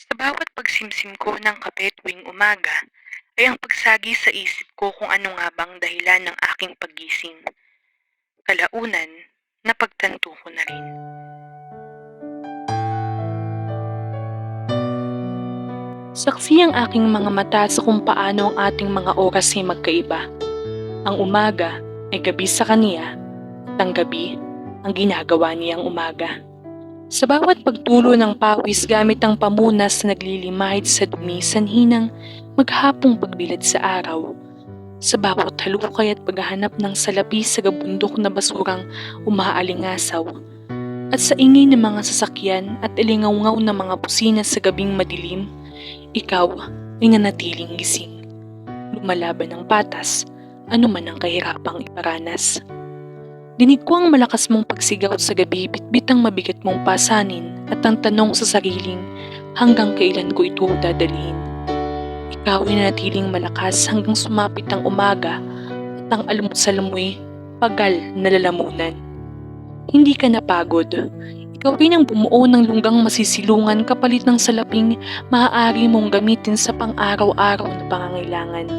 Sa bawat pagsimsim ko ng kape tuwing umaga, ay ang pagsagi sa isip ko kung ano nga bang dahilan ng aking paggising. Kalaunan, napagtanto ko na rin. Saksi ang aking mga mata sa kung paano ang ating mga oras ay magkaiba. Ang umaga ay gabi sa kaniya at ang gabi ang ginagawa niyang umaga. Sa bawat pagtulo ng pawis gamit ang pamunas na naglilimahid sa dumi sanhinang maghapong pagbilad sa araw. Sa bawat halukay at paghahanap ng salapi sa gabundok na basurang umaalingasaw. At sa ingay ng mga sasakyan at ilingaw ng mga busina sa gabing madilim, ikaw ay nanatiling gising. Lumalaban ng patas, anuman ang kahirapang iparanas. Dinig ko ang malakas mong pagsigaw sa gabi, bitbit ang mabigat mong pasanin at ang tanong sa sariling hanggang kailan ko ito dadalhin. Ikaw ay nanatiling malakas hanggang sumapit ang umaga at ang almusal mo'y pagal na lalamunan. Hindi ka napagod. Ikaw rin ang bumuo ng lunggang masisilungan kapalit ng salaping maaari mong gamitin sa pang-araw-araw na pangangailangan.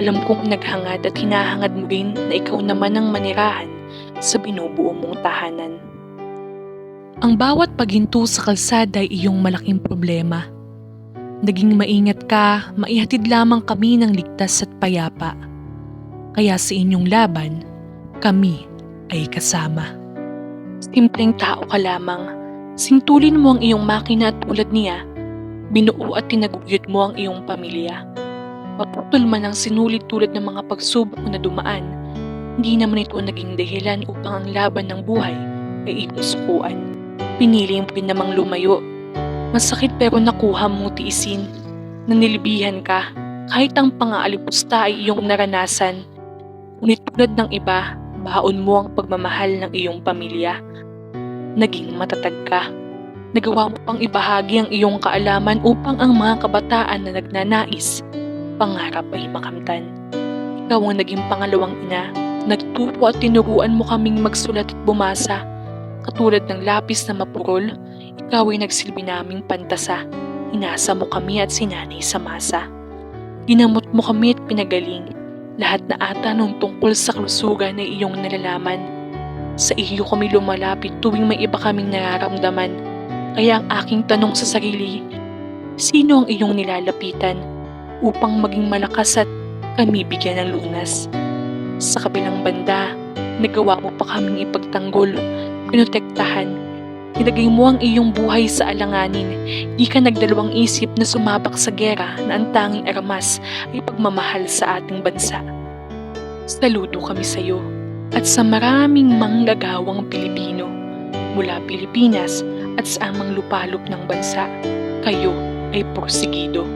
Alam kong naghangad at hinahangad mo rin na ikaw naman ang manirahan sa binubuo mong tahanan. Ang bawat paghinto sa kalsada ay iyong malaking problema. Naging maingat ka, maihatid lamang kami ng ligtas at payapa. Kaya sa inyong laban, kami ay kasama. Simpleng tao ka lamang, sintulin mo ang iyong makina at tulad niya, binuo at tinaguyod mo ang iyong pamilya. Maputol man ang sinulit tulad ng mga pagsubok na dumaan, hindi naman ito naging dahilan upang ang laban ng buhay ay iyong sukuan. Pinili mo rin namang lumayo. Masakit pero nakuha mong tiisin. Nanilibihan ka kahit ang pangaalipusta ay iyong naranasan. Ngunit tulad ng iba, baon mo ang pagmamahal ng iyong pamilya. Naging matatag ka. Nagawa mo pang ibahagi ang iyong kaalaman upang ang mga kabataan na nagnanais, pangarap ay makamtan. Ikaw ang naging pangalawang ina Nagturo at tinuruan mo kaming magsulat at bumasa. Katulad ng lapis na mapurol, ikaw ay nagsilbi naming pantasa. Inasa mo kami at sinanay sa masa. Ginamot mo kami at pinagaling. Lahat na ata nung tungkol sa kalusugan ay iyong nalalaman. Sa iyo kami lumalapit tuwing may iba kaming nararamdaman. Kaya ang aking tanong sa sarili, sino ang iyong nilalapitan upang maging malakas at kami bigyan ng lunas? Sa kabilang banda, nagawa mo pa kaming ipagtanggol, pinotektahan. Nilagay mo ang iyong buhay sa alanganin. Di ka nagdalawang isip na sumabak sa gera na ang tanging armas ay pagmamahal sa ating bansa. Saludo kami sa iyo at sa maraming manggagawang Pilipino mula Pilipinas at sa amang lupalop ng bansa. Kayo ay porsigido.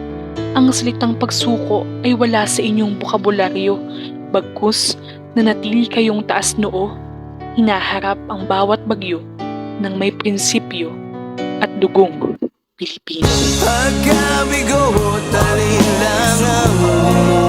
Ang salitang pagsuko ay wala sa inyong bokabularyo Bagkus na natili kayong taas noo, hinaharap ang bawat bagyo ng may prinsipyo at dugong Pilipino. Pagkabigo, tali lang ang